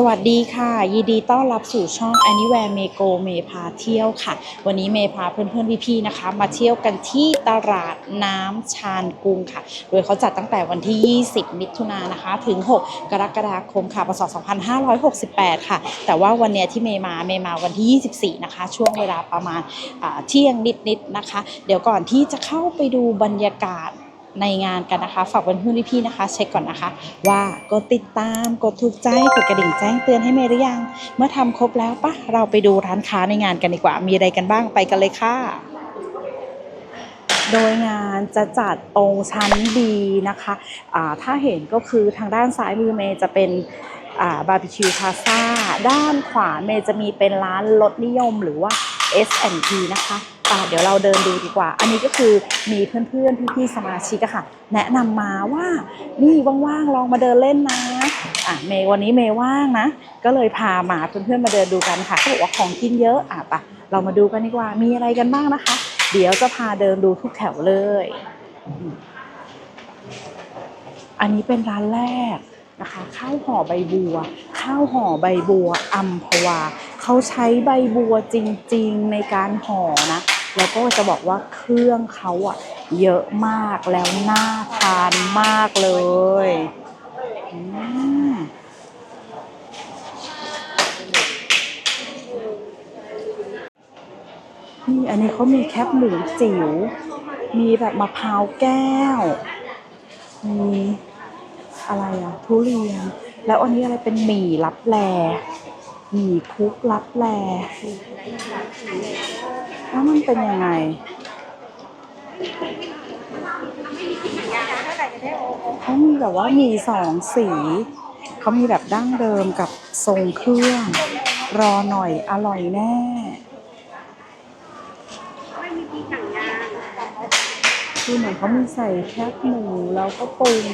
สวัสดีค่ะ ยินดีต้อนรับสู่ช่อง Anywhere m e g o เมพาเที่ยวค่ะ วันนี้เมพาเพื่อนๆพี่ๆนะคะ มาเที่ยวกันที่ตลาดน้ำชานกรุงค่ะ โดยเขาจัดตั้งแต่วันที่ 20 มิถุนายนนะคะ ถึง 6 กรกฎาคมค่ะพศ2568 ค่ะ แต่ว่าวันเนี้ยที่เมมาเมมาวันที่ 24 นะคะ ช่วงเวลาประมาณเที่ยงนิดๆนะคะ เดี๋ยวก่อนที่จะเข้าไปดูบรรยากาศ ในงานกันนะคะ ฝากเพื่อนๆพี่ๆนะคะ เช็คก่อนนะคะ ว่ากดติดตามกดถูกใจกดกระดิ่งแจ้งเตือนให้เมย์หรือยัง เมื่อทำครบแล้วปะเราไปดูร้านค้าในงานกันดีกว่า มีอะไรกันบ้างไปกันเลยค่ะโดยงานจะจัดตรงชั้นดีนะคะอ่าถ้าเห็นก็คือทางด้านซ้ายมือเมย์จะเป็นบาร์บีคิวพาซ่าด้านขวาเมย์จะมีเป็นร้านรถนิยมหรือว่า S&P นะคะ อ่เดี๋ยวเราเดินดูดีกว่า อันนี้ก็คือมีเพื่อนๆพี่ๆสมาชิกอะค่ะ แนะนำมาว่านี่ว่างๆลองมาเดินเล่นนะอะเมย์วันนี้เมย์ว่างนะ ก็เลยพามาเพื่อนๆมาเดินดูกันค่ะเขาบอกว่าของกินเยอะอะปะเรามาดูกันดีกว่ามีอะไรกันบ้างนะคะ เดี๋ยวจะพาเดินดูทุกแถวเลย อันนี้เป็นร้านแรกนะคะข้าวห่อใบบัว ข้าวห่อใบบัวอัมพวา เขาใช้ใบบัวจริงๆในการห่อนะ แล้วก็จะบอกว่าเครื่องเขาอะเยอะมากแล้วน่าทานมากเลยอืมนี่อันนี้เขามีแคปหมูจิ๋ว มีแบบมะพร้าวแก้ว มีอะไรอะทุเรียน แล้วอันนี้อะไรเป็นหมี่ลับแลหมี่คลุกลับแล แล้วมันเป็นยังไงเขามีแบบว่ามีสองสี เขามีแบบดั้งเดิมกับทรงเครื่อง รอหน่อยอร่อยแน่คือเหมือนเขามีใส่แคบหมูแล้วก็ปรุง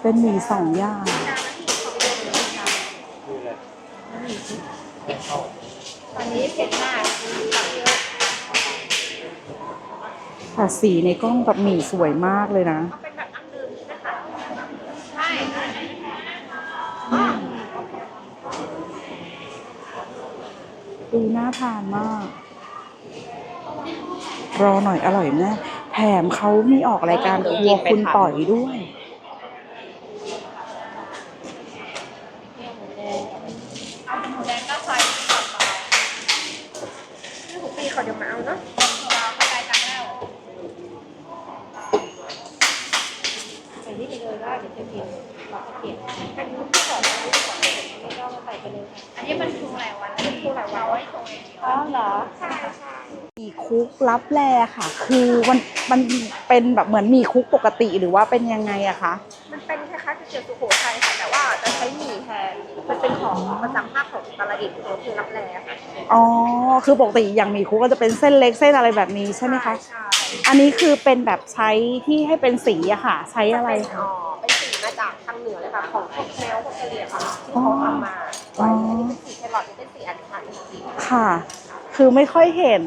เป็นหมี่สองอย่าง สีในกล้องกับหมี่สวยมากเลยนะดูน่าทานมาก รอหน่อยอร่อยแน่แถมเขามีออกรายการครัวคุณต่อยด้วย เอาหมูแดงก็ใส่ก่อนต่อนี่หกปีเขาเดี๋ยวมาเอาเนาะเราเข้าใจกันแล้วใส่นี่ไป เลยว่าเดี๋ยวจะเปลี่ยนเราจะเปลี่ยนอันนี้ที่บอกว่าที่บอกว่าไม่ต้องมาใส่ไปเลยอันนี้มันทุงหลายวันแล้วทุงหลายวันไว้ตรงนี้อ๋อเหรอใช่ใช่มีคุกลับแลค่ะ คือมันมันเป็นแบบเหมือนมีคุกปกติหรือว่าเป็นยังไงอะคะมันเป็นคล้ายๆก๋วยเตี๋ยวสุโขทัยค่ะแต่ว่าจะใช้หมี่แทนมันเป็นของประจำภาคของอุตรดิตถ์ก็คือรับแลค่ะอ๋อคือปกติอย่างหมีคุกก็จะเป็นเส้นเล็กเส้นอะไรแบบนี้ใช่ไหมคะใช่อันนี้คือเป็นแบบใช้ที่ให้เป็นสีอะค่ะ ใช้อะไรเป็นคะอ๋อเป็น สีมาจากทางเหนือเลยค่ะของพวกแมวพวกกะเหรี่ยงค่ะที่เขาทำมาอ๋ออันนี้เป็นสีแครอทนี่เป็นสีอัญชันค่ะค่ะ คือไม่ค่อยเห็น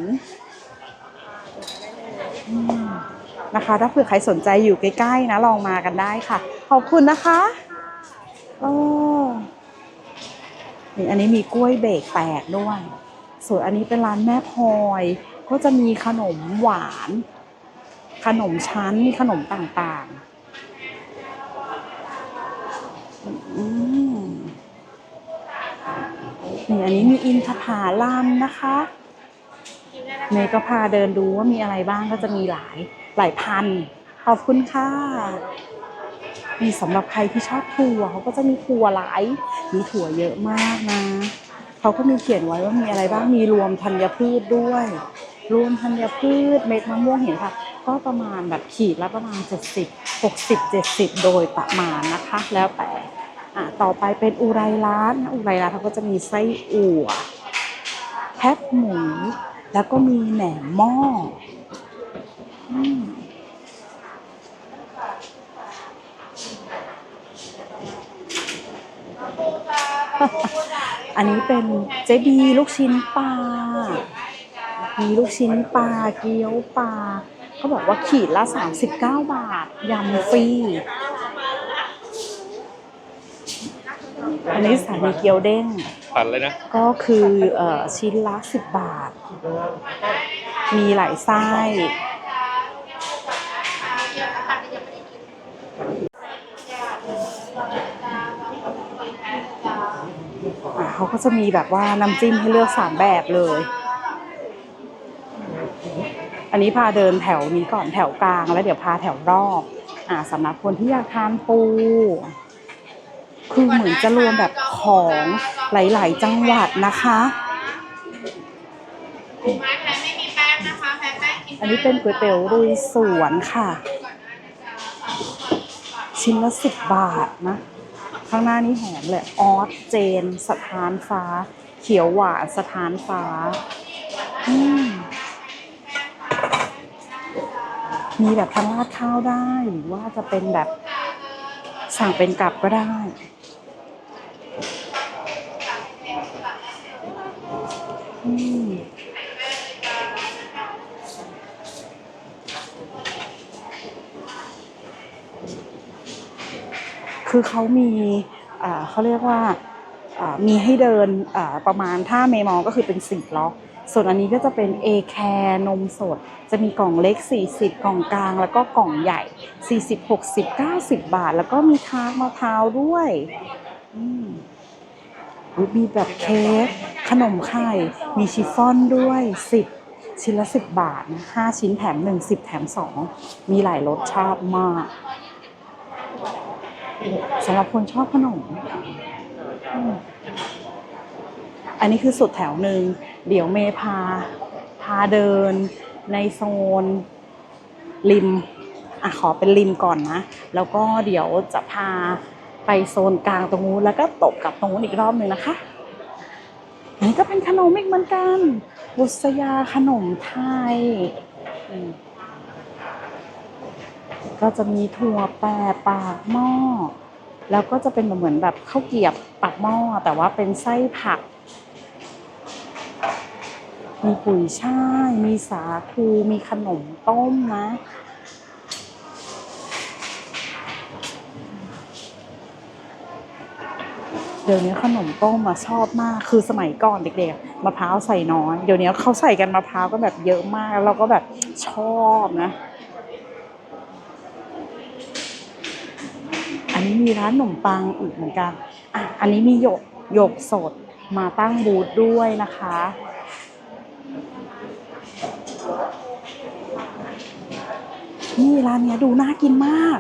อืมนะคะ ถ้าเผื่อใครสนใจอยู่ใกล้ๆนะ ลองมากันได้ค่ะ ขอบคุณนะคะโอ้นี่อันนี้มีกล้วยเบรกแตกด้วย ส่วนอันนี้เป็นร้านแม่พลอย ก็จะมีขนมหวาน ขนมชั้น มีขนมต่างๆ อืม นี่อันนี้มีอินทผาลัมนะคะเมย์ก็พาเดินดูว่ามีอะไรบ้างก็จะมีหลายหลายพัน ขอบคุณค่ะมีสำหรับใครที่ชอบถั่วเขาก็จะมีถั่วหลาย มีถั่วเยอะมากนะ เขาก็มีเขียนไว้ว่ามีอะไรบ้าง มีรวมธัญพืชด้วย รวมธัญพืชเม็ดมะม่วงเห็นค่ะ ก็ประมาณแบบขีดละประมาณ 70 60 70 โดยประมาณนะคะ แล้วแต่ อะต่อไปเป็นอุไรร้านอุไรร้านเขาก็จะมีไส้อั่วแคบหมู แล้วก็มีแหนมหม้ออันนี้เป็นเจบีลูกชิ้นปลา มีลูกชิ้นปลาเกี๊ยวปลาเขาบอกว่าขีดละ 39 บาท ยำฟรี อันนี้สถานีเกี๊ยวเด้งผัดเลยนะ ก็คือเอ่อชิ้นละสิบบาท มีหลายไส้อะเขาก็จะมีแบบว่าน้ำจิ้มให้เลือกสามแบบเลย อันนี้พาเดินแถวนี้ก่อนแถวกลางแล้วเดี๋ยวพาแถวรอบ อ่าสำหรับคนที่อยากทานปู คือเหมือนจะรวมแบบของหลาย ๆ จังหวัดนะคะอันนี้เป็นก๋วยเตี๋ยวลุยสวนค่ะ ชิ้นละสิบบาทนะ ข้างหน้านี้หอมเลยออสเจน สถานฟ้า เขียวหวานสถานฟ้าอืมมีแบบทำราดข้าวได้ หรือว่าจะเป็นแบบสั่งเป็นกับก็ได้ อืม คือเขามีเขาเรียกว่ามีให้เดินประมาณถ้าเมมอก็คือเป็นสี่ล็อกส่วนอันนี้ก็จะเป็น A แคร์นมสด จะมีกล่องเล็ก 40 กล่องกลาง แล้วก็กล่องใหญ่ 40 60 90 บาท แล้วก็มีทาร์กมะพร้าวด้วยอืมอุ๊ยมีแบบเค้ก ขนมไข่มีชิฟฟ่อนด้วย 10 ชิ้นละ 10 บาทนะ5ชิ้นแถม 1 10 แถม 2 มีหลายรสชาติมากสำหรับคนชอบขนม อันนี้คือสุดแถวหนึ่ง เดี๋ยวเมพา พาเดิน ในโซน ริมอะขอเป็นริมก่อนนะ แล้วก็เดี๋ยวจะพาไปโซนกลางตรงนู้นแล้วก็ตบกับตรงนู้นอีกรอบหนึ่งนะคะ อันนี้ก็เป็นขนมอีกเหมือนกัน บุษยาขนมไทย ก็จะมีถั่วแปรปากหม้อ แล้วก็จะเป็นเหมือนแบบข้าวเกรียบปากหม้อ แต่ว่าเป็นไส้ผัก มีปุ๋ยช่าย มีสาคู มีขนมต้มนะ ดี๋ยวนี้ขนมต้มมาชอบมาก คือสมัยก่อนเด็กๆมะพร้าวใส่น้อยเดี๋ยวนี้เขาใส่กันมะพร้าวก็แบบเยอะมากแล้วเราก็แบบชอบนะ อันนี้มีร้านขนมปังอีกเหมือนกันอะอันนี้มีหยกหยกสดมาตั้งบูธด้วยนะคะนี่ร้านเนี้ยดูน่ากินมาก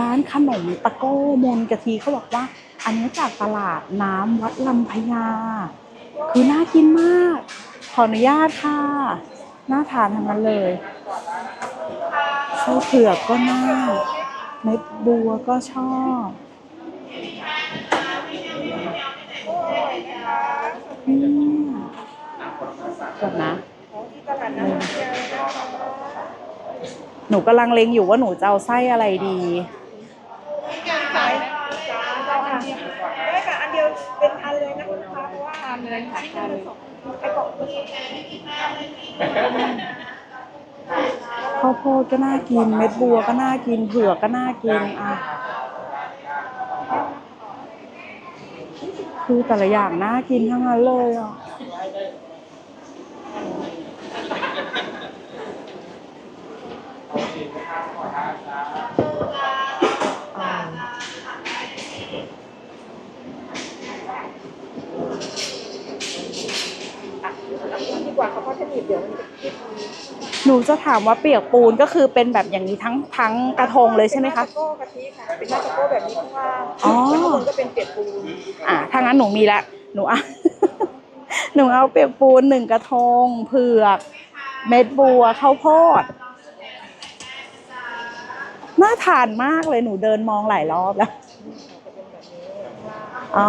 ร้านขนมตะโก้มนกะทิเขาบอกว่า อันนี้จากตลาดน้ำวัดลำพญา คือน่ากินมาก ขออนุญาตค่ะ น่าทานทั้งนั้นเลยไส้เผือกก็น่าเม็ดบัวก็ชอบนี่ยก่อนนะ หนูกำลังเล็งอยู่ว่าหนูจะเอาไส้อะไรดี ขายได้ค่ะอันเดียวเป็นพันเลยนะคุณลูกค้าเพราะว่าทานเลยค่ะทานเลยไอ้กล่องนี้ ข้าวโพดก็น่ากิน เม็ดบัวก็น่ากินเผือกก็น่ากินอะคือแต่ละอย่างน่ากินทั้งนั้นเลยอะ ว่าเขาเพราะถ้าหนีบเดี๋ยวมันจะคิดหนูจะถามว่าเปียกปูนก็คือเป็นแบบอย่างนี้ทั้งทั้งกระทงเลยใช่ไหมคะ เป็นหน้าตะโก้กะทิค่ะ เป็นหน้าตะโก้แบบนี้ข้างล่างอ๋อ แล้วข้างบนก็เป็นเปียกปูนอ่าถ้างั้นหนูมีละ หนูเอาหนูเอาเปียกปูนหนึ่งกระทง เผือก เม็ดบัวข้าวโพดน่าทานมากเลยหนูเดินมองหลายรอบแล้ว อ๋อ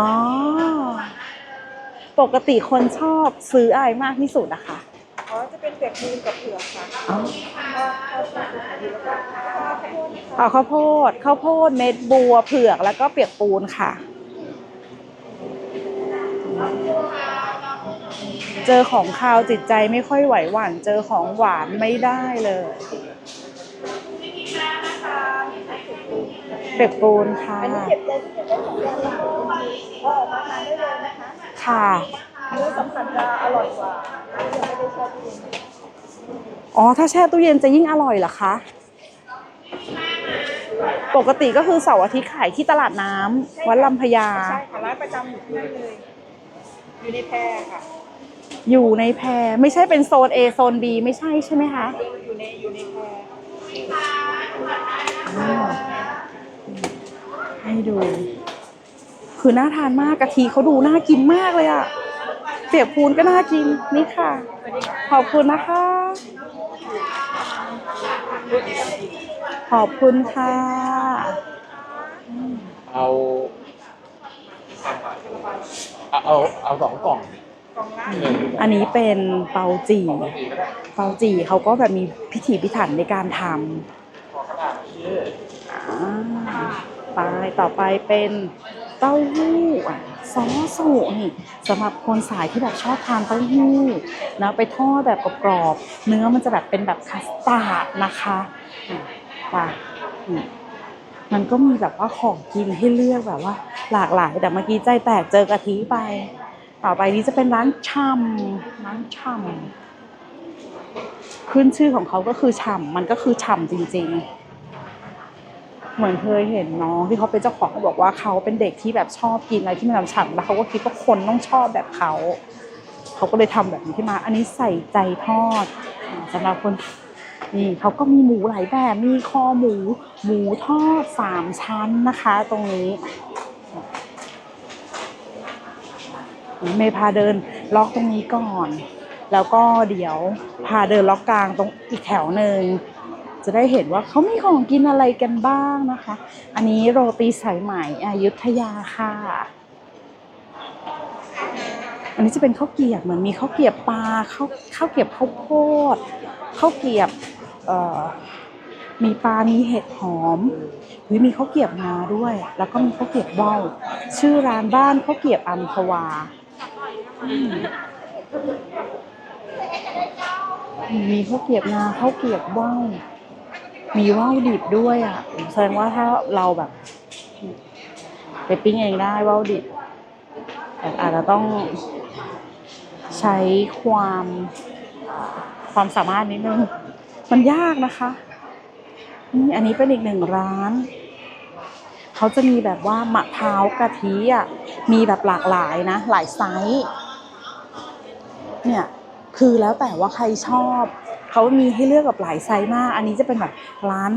ปกติคนชอบซื้ออะไรมากที่สุดอะคะอ๋อจะเป็นเปียกปูนกับเผือกค่ะอ๋อข้าวข้าวสารแล้วก็ข้าวโพดนะคะเอาข้าวโพดข้าวโพดเม็ดบัวเผือกแล้วก็เปียกปูนค่ะ เจอของคาวจิตใจไม่ค่อยไหวหวานเจอของหวานไม่ได้เลย เเปียกปูนค่ะ อันนี้เก็บใจที่จะได้ของเราพอออกมาทานได้เลยนะคะค่ะเนื้อสัมผัสจะอร่อยกว่ายังไม่ได้แช่ตู้เย็นอ๋อ ถ้าแช่ตู้เย็นจะยิ่งอร่อยเหรอคะ ปกติก็คือเสาร์อาทิตย์ขายที่ตลาดน้ำวัดลำพญา ใช่ค่ะร้านประจำอยู่ที่นี่เลย อยู่ในแพรค่ะ อยู่ในแพรไม่ใช่เป็นโซน A โซน B ไม่ใช่ใช่ไหมคะอยู่ในอยู่ในแพรอ่า ให้ดู คือน่าทานมากกะทิเขาดูน่ากินมากเลยอะเปียกปูนก็น่ากินนี่ค่ะ ขอบคุณนะคะ ขอบคุณค่ะ เอา เอาเอาเอาสองกล่องกล่องละหนึ่งอันนี้เป็นเปาจี่สองสี่ก็ได้เปาจี่เขาก็แบบมีพิถีพิถันในการทขอกระดาษชี้ำอ่า ไปต่อไปเป็นเต้าหู้อะซอสสูนี่สำหรับคนสายที่แบบชอบทานเต้าหู้นะไปทอดแบบกรอบๆเนื้อมันจะแบบเป็นแบบคัสตาร์ดนะคะอะไปมันก็มีแบบว่าของกินให้เลือกแบบว่า หลากหลายแต่เมื่อกี้ใจแตกเจอกะทิไป ต่อไปนี้จะเป็นร้านช่ำร้านช่ำขึ้นชื่อของเขาก็คือฉ่ำมันก็คือฉ่ำจริงๆ เหมือนเคยเห็นน้องที่เขาเป็นเจ้าของเขาบอกว่าเขาเป็นเด็กที่แบบชอบกินอะไรที่มันฉ่ำแล้วเขาก็คิดว่าคนต้องชอบแบบเขาเขาก็เลยทำแบบนี้ขึ้นมา อันนี้ใส่ใจทอดอ่าสำหรับคนนี่เขาก็มีหมูหลายแบบมีคอหมู หมูทอดสามชั้นนะคะ ตรงนี้เมย์พาเดินล็อกตรงนี้ก่อน แล้วก็เดี๋ยวพาเดินล็อกกลางตรงอีกแถวหนึ่ง จะได้เห็นว่าเขามีของกินอะไรกันบ้างนะคะ อันนี้โรตีสายไหมอยุธยาค่ะ อันนี้จะเป็นข้าวเกียบเหมือนมีข้าวเกียบปลาข้าวข้าวเกียบข้าวโพดข้าวเกียบมีปลา มีเห็ดหอมหรือมีข้าวเกียบมาด้วย แล้วก็มีข้าวเกียบว่าวชื่อร้านบ้านข้าวเกียบอัมพวามีข้าวเกียบนาข้าวเกียบว่าว มีว่าวดิบด้วยอะแสดงว่าถ้าเราแบบไปปิ้งเองได้ว่าวดิบแต่อาจจะต้องใช้ความความสามารถนิดนึง มันยากนะคะนี่อันนี้เป็นอีกหนึ่งร้าน เขาจะมีแบบว่ามะพร้าวกะทิอะมีแบบหลากหลายนะ หลายไซส์เนี่ย คือแล้วแต่ว่าใครชอบ เขามีให้เลือกแบบหลายไซส์มาก อันนี้จะเป็นแบบร้าน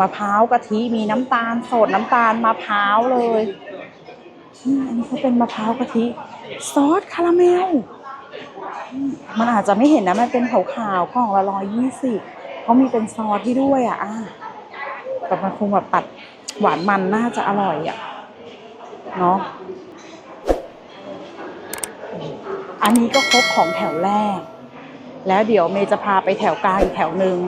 มะพร้าวกะทิมีน้ำตาลสดน้ำตาลมะพร้าวเลยอันนี้เขาเป็นมะพร้าวกะทิซอสคาราเมลมันอาจจะไม่เห็นนะมันเป็นขาวๆกล่องละร้อยยี่สิบเขามีเป็นซอสที่ด้วยอะอะแต่มันคงแบบตัดหวานมันน่าจะอร่อยอะเนาะอันนี้ก็ครบของแถวแรก แล้วเดี๋ยวเมย์จะพาไปแถวกลางอีกแถวหนึ่ง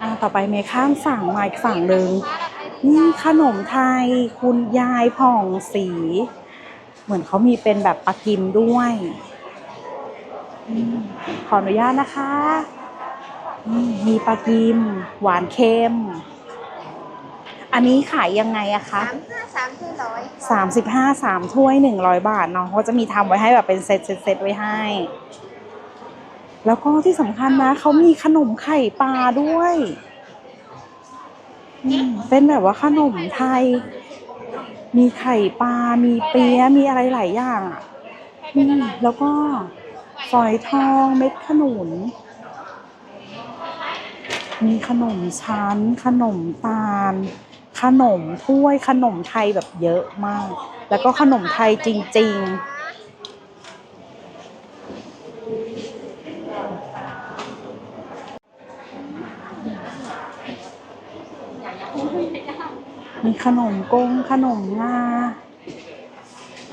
อ่าต่อไปเมย์ข้ามฝั่งมาอีกฝั่งหนึ่งนี่ขนมไทยคุณยายผ่องสี เหมือนเขามีเป็นแบบปลากิมด้วยอขออนุญาตนะคะมมีปลากิม หวานเค็ม อันนี้ขายยังไงอะคะสามห้าสามที่ร้อยสามสิบห้าสามถ้วยหนึ่งร้อยบาทเนาะเขาจะมีทำไว้ให้แบบเป็นเซตเซตเซตไว้ให้ แล้วก็ที่สำคัญนะเขามีขนมไข่ปลาด้วยอืมเป็นแบบว่าขนมไทย มีไข่ปลา มีเปี๊ยะมีอะไรหลายอย่างอะอืมแล้วก็ฝอยทองเม็ดขนุน มีขนมชั้น ขนมตาล ขนมถ้วยขนมไทยแบบเยอะมาก แล้วก็ขนมไทยจริง ๆมีขนมกงขนมงา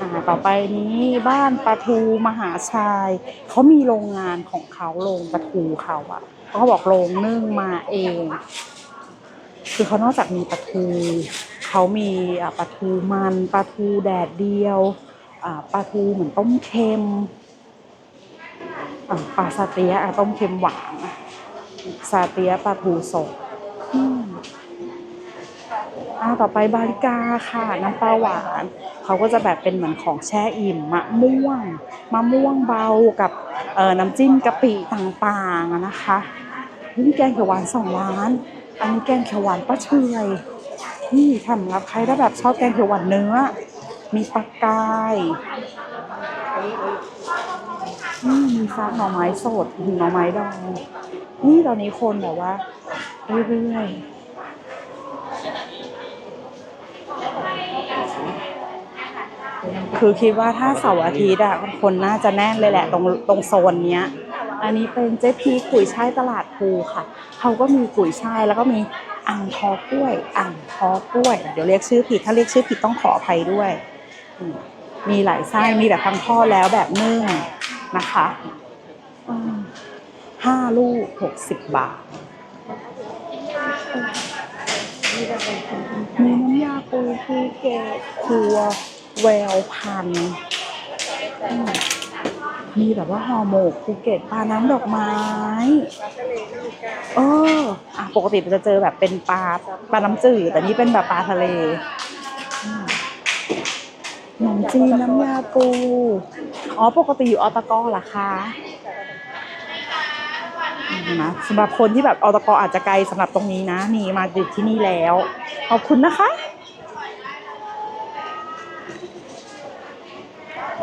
อ่าต่อไปนี้บ้านปลาทูมหาชัยเขามีโรงงานของเขาโรงปลาทูเขาอะเขาบอกโรงนึ่งมาเอง คือเขานอกจากมีปลาทูเขามีปลาทูมันปลาทูแดดเดียวปลาทูเหมือนต้มเค็มปลาซาเตียต้มเค็มหวานซาเตียปลาทูสดอ่าต่อไปบาริกาค่ะน้ำปลาหวาน เขาก็จะแบบเป็นเหมือนของแช่อิ่มมะม่วงมะม่วงเบากับน้ำจิ้มกะปิต่างๆนะคะนี่แกงเขียวหวานสองล้าน อันนี้แกงเขียวหวานป้าเชยนี่ทำรับใครถ้าแบบชอบแกงเขียวหวานเนื้อ มีปลากายนี่มีซากหน่อไม้สดหน่อไม้ดองนี่ตอนนี้คนแบบว่าเรื่อยๆคือคิดว่าถ้าเสาร์อาทิตย์อะคนน่าจะแน่นเลยแหละตรงตรงโซนเนี้ย อันนี้เป็นเจ๊พีกุยช่ายตลาดภูค่ะ เขาก็มีกุยช่ายแล้วก็มีอ่างทอกล้วย อ่างทอกล้วย เดี๋ยวเรียกชื่อผิด ถ้าเรียกชื่อผิดต้องขออภัยด้วย มีหลายไส้มีแบบทั้งทอดแล้วแบบนึ่งนะคะห้าลูกหกสิบบาท มีน้ำยาปูภูเก็ตครัวแววพันธุ์ มีแบบว่าห่อหมกภูเก็ตปลาน้ำดอกไม้เอออะปกติเราจะเจอแบบเป็นปลาปลาน้ำจืดแต่นี่เป็นแบบปลาทะเลขนมจีนน้ำยาปู อ๋อ ปกติอยู่อตกเหรอคะนะสำหรับคนที่แบบอตกอาจจะไกลสำหรับตรงนี้นะ นี่มาอยู่ที่นี่แล้ว ขอบคุณนะคะ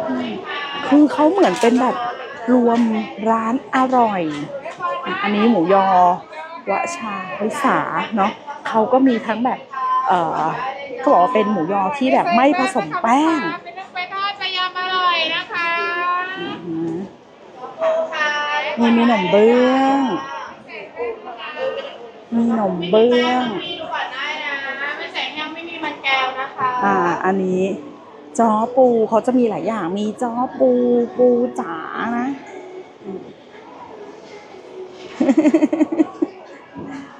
อืม คือเขาเหมือนเป็นแบบรวมร้านอร่อย อันนี้หมูยอวะชาลิสาเนาะเขาก็มีทั้งแบบ เออเขาบอกว่าเป็นหมูยอที่แบบไม่ผสมแป้งเป็นนึ่งไปทอดไปยำอร่อยนะคะอืมมีมีหนมเบื้องมีหนมเบื้องมีดูก่อนได้นะไม่ใส่แห้งไม่มีมันแก้วนะคะอ่า อันนี้ จอปูเขาจะมีหลายอย่าง มีจอปูปูจ๋านะ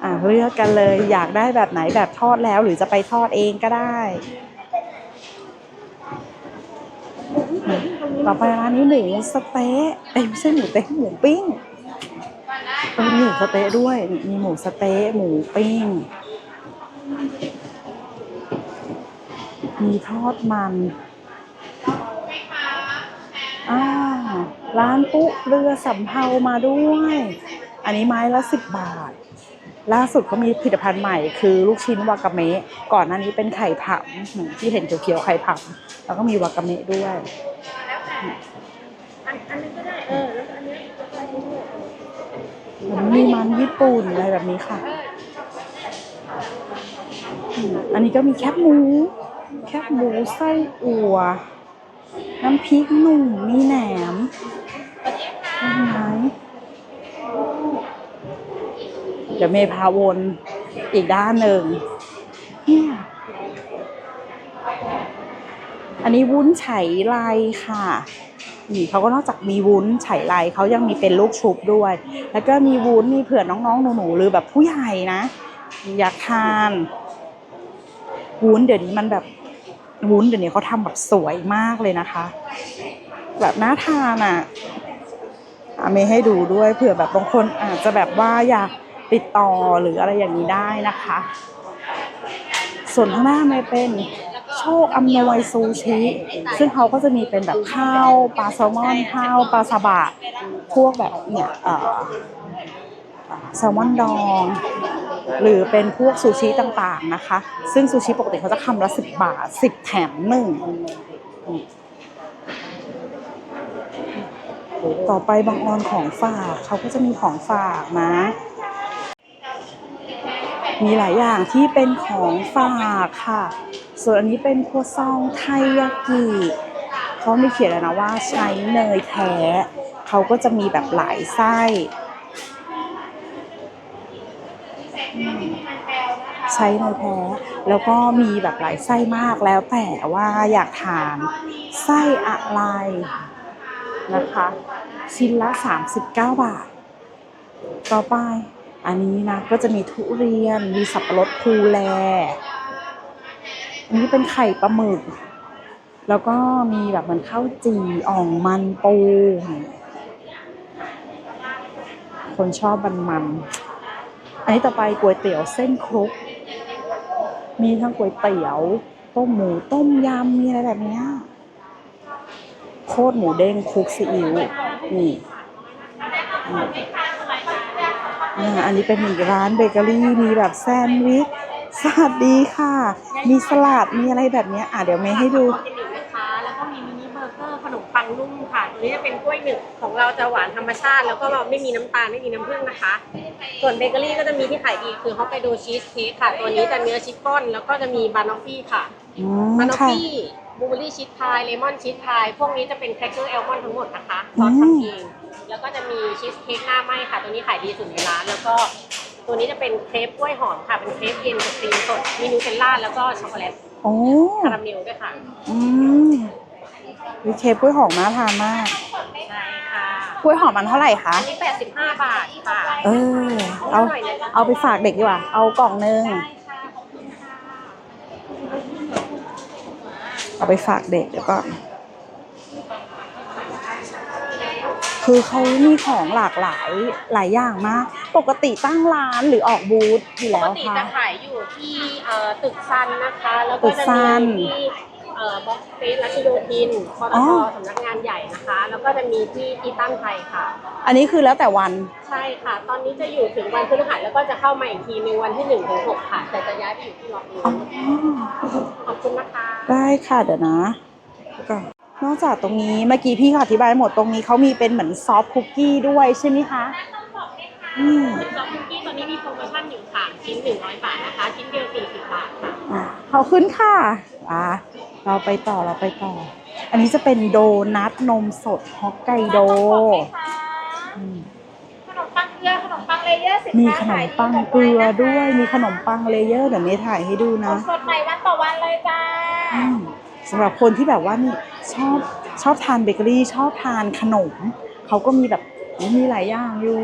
อ่าเลือกกันเลยอยากได้แบบไหนแบบทอดแล้ว หรือจะไปทอดเองก็ได้ ต่อไปร้านนี้หมูสเต๊ะเอ้ยไม่ใช่หมูเต๊ะหมูปิ้งเออมีหมูสเต๊ะด้วย มีหมูสเต๊ะหมูปิ้ง มีทอดมัน อ่าร้านปุ๊เรือสำเภามาด้วย อันนี้ไม้ละสิบบาท ล่าสุดเขามีผลิตภัณฑ์ใหม่คือลูกชิ้นวากาเมะก่อนหน้านี้เป็นไข่ผำอืมที่เห็นเขียวๆไข่ผำแล้วก็มีวากาเมะด้วยอันอันนี้ก็ได้เออแล้วอันนี้มีมันญี่ปุ่นอะไรแบบนี้ค่ะ อันนี้ก็มีแคบหมู แคบหมูไส้อั่ว น้ำพริกหนุ่มมีแหนมเห็นไหมเดี๋ยวเมย์พาวนอีกด้านหนึ่งเนี่ยอันนี้วุ้นไฉไลค่ะนี่เขาก็นอกจากมีวุ้นไฉไลเขายังมีเป็นลูกชุบด้วย แล้วก็มีวุ้นมีเผื่อน้องๆหนูๆหรือแบบผู้ใหญ่นะ อยากทาน วุ้นเดี๋ยวนี้มันแบบ วุ้นเดี๋ยวนี้เขาทำแบบสวยมากเลยนะคะ แบบน่าทานอะอะเมย์ให้ดูด้วยเผื่อแบบบางคนอาจจะแบบว่าอยากติดต่อหรืออะไรอย่างนี้ได้นะคะ ส่วนข้างหน้าเมย์เป็นโชคอำนวยซูชิ ซึ่งเขาก็จะมีเป็นแบบข้าวปลาแซลมอนข้าวปลาซาบะพวกแบบเนี่ยแซลมอนดอง หรือเป็นพวกซูชิต่างๆนะคะ ซึ่งซูชิปกติเขาจะคำละสิบบาทสิบแถมหนึ่งต่อไปบางออนของฝากเขาก็จะมีของฝากนะ มีหลายอย่างที่เป็นของฝากค่ะ ส่วนอันนี้เป็นครัวซองไทยากิเขามีเขียนเลยนะว่าใช้เนยแท้เขาก็จะมีแบบหลายไส้ ใช้เนยแท้ แล้วก็มีแบบหลายไส้มากแล้วแต่ว่าอยากทานไส้อะไรนะคะ ชิ้นละ 39 บาท ต่อไป อันนี้นะ ก็จะมีทุเรียนมีสับปะรดภูแล อันนี้เป็นไข่ปลาหมึก แล้วก็มีแบบเหมือนข้าวจี่อ่องมันปูคนชอบมันมัน อันนี้ต่อไปก๋วยเตี๋ยวเส้นครกมีทั้งก๋วยเตี๋ยว ต้มหมูต้มยำมีอะไรแบบเนี้ยโคตรหมูเด้งคลุกซีอิ๊วนี่นอันนี้เป็นอีกร้านเบเกอรี่มีแบบแซนด์วิชสวัสดีค่ะ มีสลัดมีอะไรแบบเนี้ยอะเดี๋ยวเมย์ให้ดู ตัวนี้จะเป็นกล้วยหนึบของเราจะหวานธรรมชาติ แล้วก็เราไม่มีน้ำตาลไม่มีน้ำผึ้งนะคะ ส่วนเบเกอรี่ก็จะมีที่ขายดีคือฮอกไกโดชีสเค้กค่ะ ตัวนี้จะเนื้อชิฟฟ่อนแล้วก็จะมีบานอฟฟี่ค่ะอืมบานอฟค่ะฟี่บลูเบอรี่ชีสพายเลมอนชีสพายพวกนี้จะเป็นแครกเกอร์แอลมอนด์ทั้งหมดนะคะซอสอืมทำเองแล้วก็จะมีชีสเค้กหน้าไหม้ค่ะ ตัวนี้ขายดีสุดในร้าน แล้วก็ตัวนี้จะเป็นเครปกล้วยหอมค่ะ เป็นเครปเย็นกับครีมสดมีนูเทลล่าแล้วก็ช็อกโกแลตโอ้คาราเมลด้วยค่ะ อืม วิเคปกล้วยหอมน่าทานมากใช่ค่ะกล้วยหอมมันเท่าไหร่คะอันนี้ 85 บาทค่ะเออเอาเอาไปฝากเด็กดีกว่า เอากล่องนึงได้ค่ะขอบคุณค่ะเอาไปฝากเด็กเดี๋ยวก่อนคือเขามีของหลากหลายหลายอย่างมาก ปกติตั้งร้านหรือออกบูธอยู่ปแล้กวติคะจะขายอยู่ที่เอ่อตึกซันนะคะ แล้วตึก็กจะซัมีนที่เอ่อบ็อกซ์เฟสรัชโยธินปตอ๋ทอ สำนักงานใหญ่นะคะ แล้วก็จะมีที่ที่ตั้งไทยค่ะ อันนี้คือแล้วแต่วัน ใช่ค่ะ ตอนนี้จะอยู่ถึงวันพฤหัสแล้วก็จะเข้ามาอีกทีในงวันที่1ถึง6ค่ะ แต่จะย้ายไปอยู่ที่ล็อกนี้อ๋อ ขอบคุณนะคะ ได้ค่ะเดี๋ยวนะเดี๋ยวก่อนนอกจากตรงนี้เมื่อกี้พี่เขาอธิบายหมดตรงนี้เขามีเป็นเหมือนซอฟต์คุกกี้ด้วยใช่ไหมคะอืม ซอฟต์คุกกี้ตอนนี้มีโปรโมชั่นอยู่ค่ะชิ้น100บาทนะคะ ชิ้นเดียว40บาทค่ะ อะขอบคุณค่ะอะ เราไปต่อเราไปต่อ อันนี้จะเป็นโดนัทนมสดฮอกไกโดอืม ขนมปังเกลือขนมปังเลเยอร์สินมีค้าขนขามยดีปังแบบเกลือไนะคะด้วย มีขนมปังเลเยอร์เดี๋ยวเมย์ถ่ายให้ดูนะสดใหม่วันต่อวันเลยจ้าอืมสำหรับคนที่แบบว่านี่ชอบชอบทานเบเกอรี่ ชอบทานขนม เขาก็มีแบบมีหลายอย่างอยู่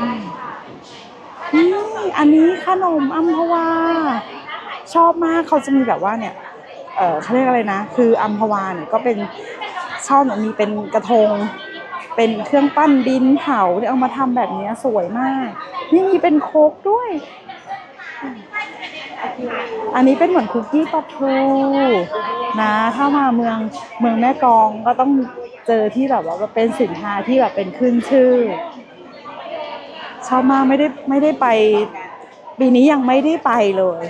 อืมนี่อันนี้ขนมอัมพวา ชอบมากเขาจะมีแบบว่าเนี่ยเออเขาเรียกอะไรนะ คืออัมพวาเนี่ยก็เป็นชอบมีเป็นกระทง เป็นเครื่องปั้นดินเผาที่เอามาทำแบบนี้สวยมาก นี่มีเป็นโคกด้วย อันนี้เป็นเหมือนคุกกี้ปลาทูนะถ้ามาเมืองเมืองแม่กองก็ต้องเจอที่แบบว่าเป็นสินค้าที่แบบเป็นขึ้นชื่อ ชอบมากไม่ได้ไม่ได้ไปปีนี้ยังไม่ได้ไปเลย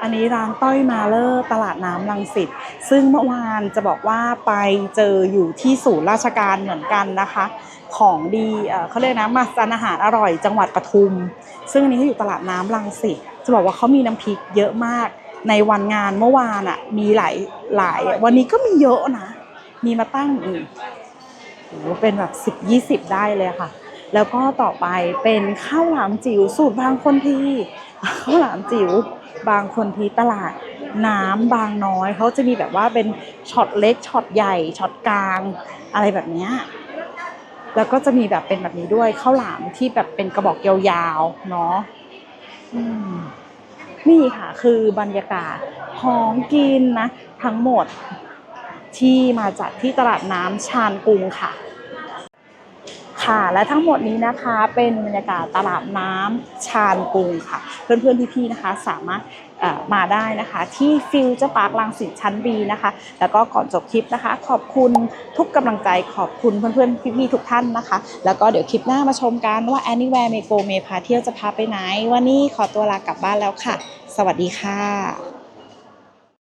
อันนี้ร้านต้อยมาเลอร์ตลาดน้ำลังสิตซึ่งเมื่อวานจะบอกว่าไปเจออยู่ที่ศูนย์ราชการเหมือนกันนะคะ ของดีเขาเรียกนะมาสานอาหารอร่อยจังหวัดปทุม ซึ่งอันนี้เขาอยู่ตลาดน้ำลังสิตจะบอกว่าเขามีน้ำพริกเยอะมากในวันงานเมื่อวานอะมีหลายหลาย วันนี้ก็มีเยอะนะ มีมาตั้งอืมโอ้เป็นแบบสิบยี่สิบได้เลยค่ะ แล้วก็ต่อไปเป็นข้าวหลามจิ๋วสูตรบางคนทีข้าวหลามจิ๋ว บางคนที่ตลาดน้ำบางน้อยเขาจะมีแบบว่าเป็นช็อตเล็กช็อตใหญ่ช็อตกลางอะไรแบบนี้แล้วก็จะมีแบบเป็นแบบนี้ด้วยข้าวหลามที่แบบเป็นกระบอกยาวๆเนาะนี่ค่ะคือบรรยากาศของกินนะ ทั้งหมดที่มาจากที่ตลาดน้ำชานกรุงค่ะ ค่ะและทั้งหมดนี้นะคะเป็นบรรยากาศตลาดน้ำชานกรุงค่ะ เพื่อนๆพี่ๆนะคะสามารถมาได้นะคะที่ฟิวเจอร์พาร์คลังสิตชั้น B นะคะ แล้วก็ก่อนจบคลิปนะคะ ขอบคุณทุกกำลังใจขอบคุณเพื่อนๆพี่ๆทุกท่านนะคะ แล้วก็เดี๋ยวคลิปหน้ามาชมกันว่า Anywhere เมโกเมพาเที่ยวจะพาไปไหน วันนี้ขอตัวลากลับบ้านแล้วค่ะ สวัสดีค่ะ